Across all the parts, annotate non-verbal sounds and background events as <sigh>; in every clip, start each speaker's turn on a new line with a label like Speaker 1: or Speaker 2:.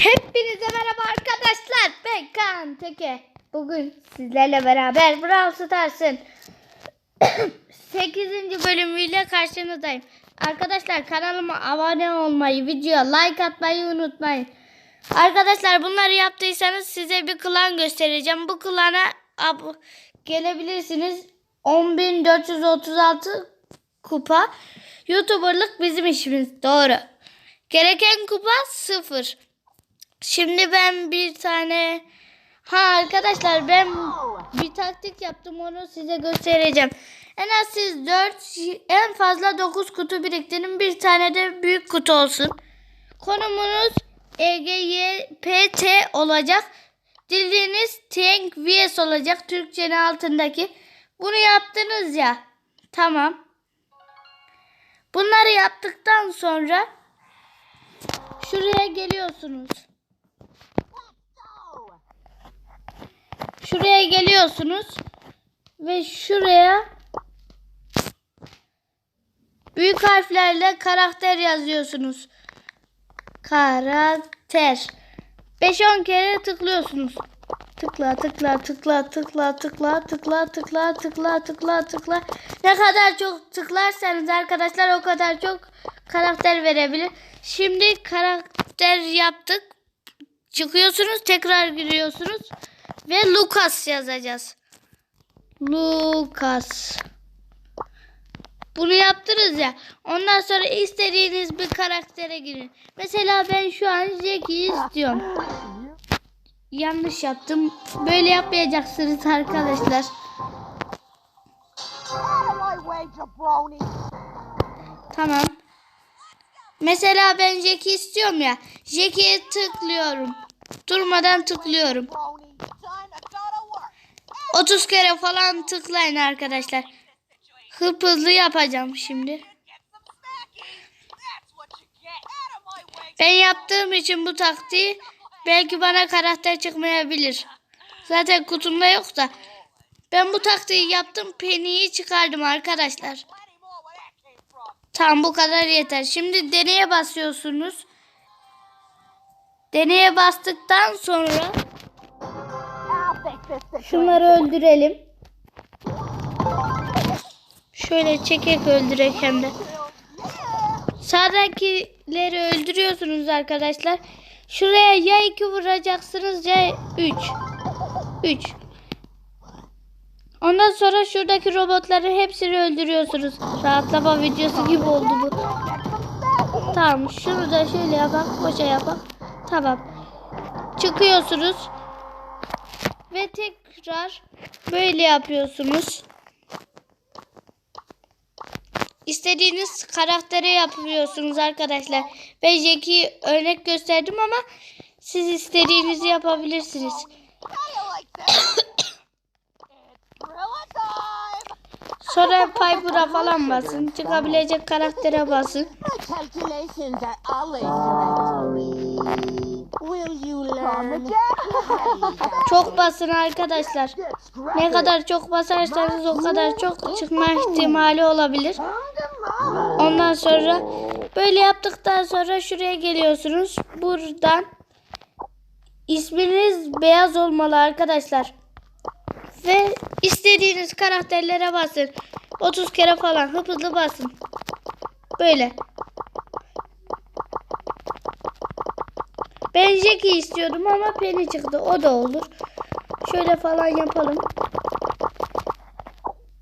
Speaker 1: Hepinize merhaba arkadaşlar. Ben Kaan Teke. Bugün sizlerle beraber Brawl Stars'ın <coughs> 8. bölümüyle karşınızdayım. Arkadaşlar kanalıma abone olmayı, videoya like atmayı unutmayın. Arkadaşlar bunları yaptıysanız size bir klan göstereceğim. Bu klana gelebilirsiniz. 10.436 kupa. YouTuber'lık bizim işimiz. Doğru. Gereken kupa sıfır. Şimdi ben bir tane ha arkadaşlar ben bir taktik yaptım onu size göstereceğim. En az siz 4 en fazla 9 kutu biriktirin. Bir tane de büyük kutu olsun. Konumunuz EGYPT olacak. Diliniz Tank VS olacak. Türkçenin altındaki. Bunu yaptınız ya. Tamam. Bunları yaptıktan sonra şuraya geliyorsunuz. Şuraya geliyorsunuz ve şuraya büyük harflerle karakter yazıyorsunuz. Karakter. 5-10 kere tıklıyorsunuz. Tıkla tıkla tıkla tıkla tıkla tıkla tıkla tıkla tıkla tıkla. Ne kadar çok tıklarsanız arkadaşlar o kadar çok karakter verebilir. Şimdi karakter yaptık. Çıkıyorsunuz tekrar giriyorsunuz ve Lucas yazacağız. Lucas. Bunu yaptınız ya. Ondan sonra istediğiniz bir karaktere girin. Mesela ben şu an Jack'i istiyorum. Yanlış yaptım. Böyle yapmayacaksınız arkadaşlar. Tamam. Mesela ben Jack'i istiyorum ya. Jack'e tıklıyorum. Durmadan tıklıyorum.
Speaker 2: Brony, son, I gotta work.
Speaker 1: 30 kere falan tıklayın arkadaşlar. Hıp hızlı yapacağım şimdi. Ben yaptığım için bu taktiği belki bana karakter çıkmayabilir. Zaten kutumda yok da. Ben bu taktiği yaptım. Penny'yi çıkardım arkadaşlar. Tamam bu kadar yeter. Şimdi deneye basıyorsunuz. Deneye bastıktan sonra şunları öldürelim. Şöyle çekek öldürek hem de. Sağdakileri öldürüyorsunuz arkadaşlar. Şuraya ya 2 vuracaksınız ya 3. 3. Ondan sonra şuradaki robotları hepsini öldürüyorsunuz. Rahatlama videosu gibi oldu bu. Tamam şunu da şöyle yapak boşa yapak. Tamam. Çıkıyorsunuz. Ve tekrar böyle yapıyorsunuz. İstediğiniz karaktere yapıyorsunuz arkadaşlar. Ben Jack'i örnek gösterdim ama siz istediğinizi yapabilirsiniz. <coughs> Sonra Piper'a falan basın. Çıkabilecek karaktere basın. Çok basın arkadaşlar. Ne kadar çok basarsanız o kadar çok çıkma ihtimali olabilir. Ondan sonra böyle yaptıktan sonra şuraya geliyorsunuz. Buradan isminiz beyaz olmalı arkadaşlar. Ve istediğiniz karakterlere basın. 30 kere falan hızlı basın. Böyle. Ben Jackie istiyordum ama Penny çıktı. O da olur. Şöyle falan yapalım.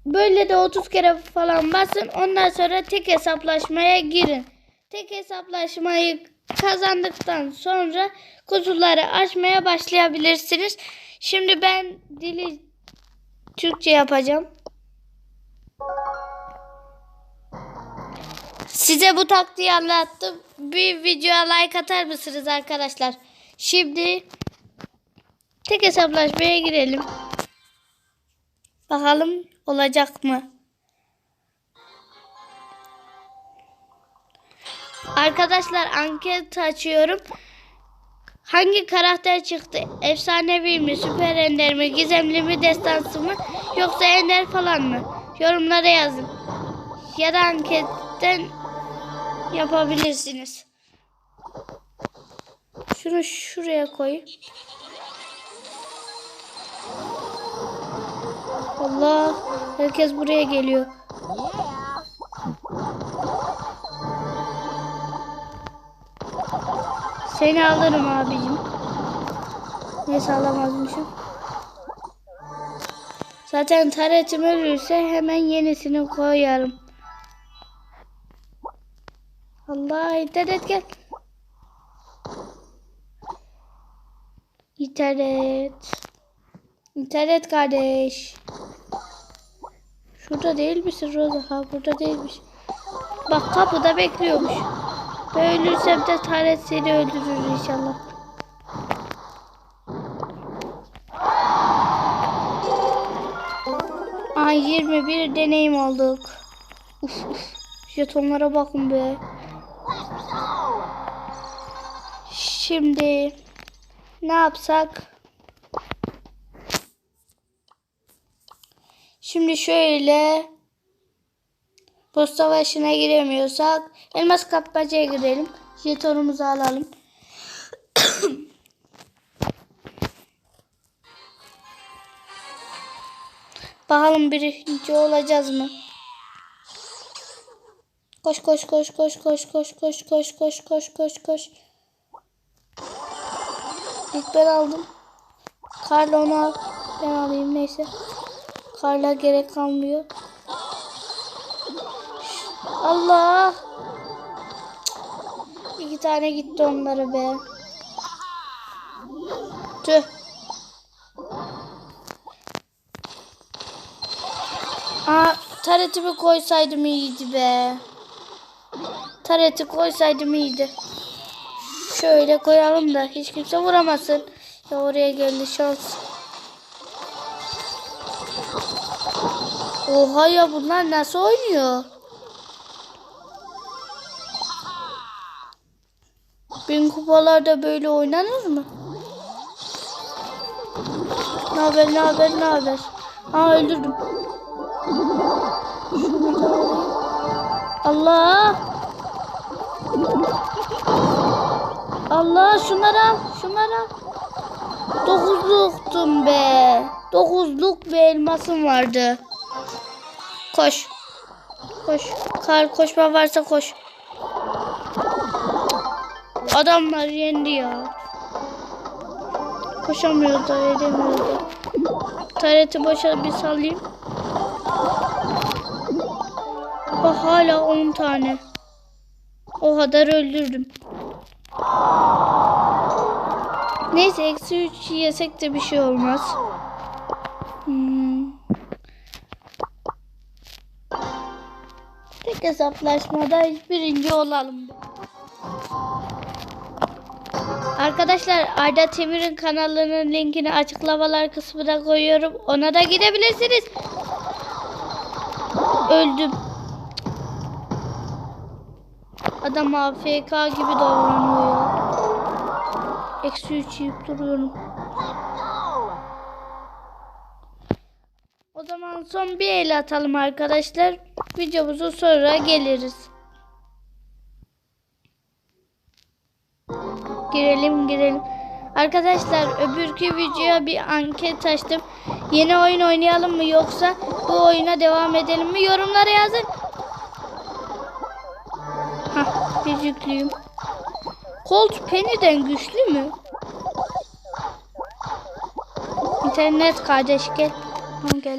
Speaker 1: Böyle de 30 kere falan basın. Ondan sonra tek hesaplaşmaya girin. Tek hesaplaşmayı kazandıktan sonra kutuları açmaya başlayabilirsiniz. Şimdi ben dili Türkçe yapacağım. Size bu taktiği anlattım. Bir videoya like atar mısınız arkadaşlar? Şimdi tek hesaplaşmaya girelim. Bakalım olacak mı? Arkadaşlar anket açıyorum. Hangi karakter çıktı? Efsanevi mi, süper ender mi, gizemli mi, destansı mı yoksa ender falan mı? Yorumlara yazın. Ya da anketten yapabilirsiniz. Şunu şuraya koy. Allah. Herkes buraya geliyor. Seni alırım abicim. Neyse alamazmışım. Zaten taretim ölürse hemen yenisini koyarım. Allah internet gel. İnternet. İnternet kardeş. Şurada değil misin Roza? Ha burada değilmiş. Bak kapıda bekliyormuş. Ben ölürsem de taret seni öldürür inşallah. Ay 21 deneyim olduk. Uf, uf. Jetonlara bakın be. Şimdi ne yapsak? Şimdi şöyle Post savaşına giremiyorsak elmas kapmacaya girelim. Jetonumuzu alalım. Bakalım birinci olacağız mı? Koş koş koş koş koş koş koş koş koş koş koş koş. İlk ben aldım. Karla onu al. Ben alayım neyse. Karla gerek kalmıyor. Allah. İki tane gitti onlara be. Tüh. Aa, taretimi koysaydım iyiydi be. Tareti koysaydım iyiydi. Şöyle koyalım da hiç kimse vuramasın. Ya oraya geldi şans. Oha ya bunlar nasıl oynuyor? Bin kupalarda böyle oynanır mı? Ne haber ne haber ne haber? Aa öldürdüm. Allah! Allah şunları al şunları al. Dokuzluktum be. Dokuzluk bir elmasım vardı. Koş. Koş. Kar koşma varsa koş. Adamlar yendi ya. Koşamıyor da edemiyor da. Tareti boşa bir salayım. Bak hala 10 tane. O kadar öldürdüm. Neyse eksi 3 yesek de bir şey olmaz. Hmm. Tek hesaplaşmada birinci olalım. Arkadaşlar Arda Temir'in kanalının linkini açıklamalar kısmına koyuyorum. Ona da gidebilirsiniz. Öldüm. Adam AFK gibi davranıyor. Eksi 3 yiyip duruyorum. O zaman son bir el atalım arkadaşlar. Videomuzu sonra geliriz. Girelim girelim. Arkadaşlar öbürkü videoya bir anket açtım. Yeni oyun oynayalım mı yoksa bu oyuna devam edelim mi? Yorumlara yazın. Hah bir yüklüyüm. Colt Penny'den güçlü mü? İnternet kardeş gel. Tamam gel.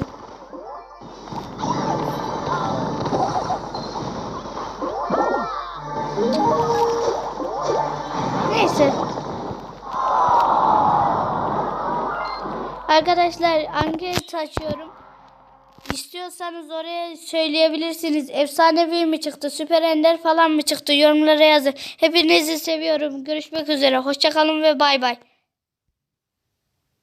Speaker 1: Arkadaşlar anket açıyorum. İstiyorsanız oraya söyleyebilirsiniz. Efsanevi mi çıktı, süper ender falan mı çıktı? Yorumlara yazın. Hepinizi seviyorum. Görüşmek üzere. Hoşçakalın ve bay bay.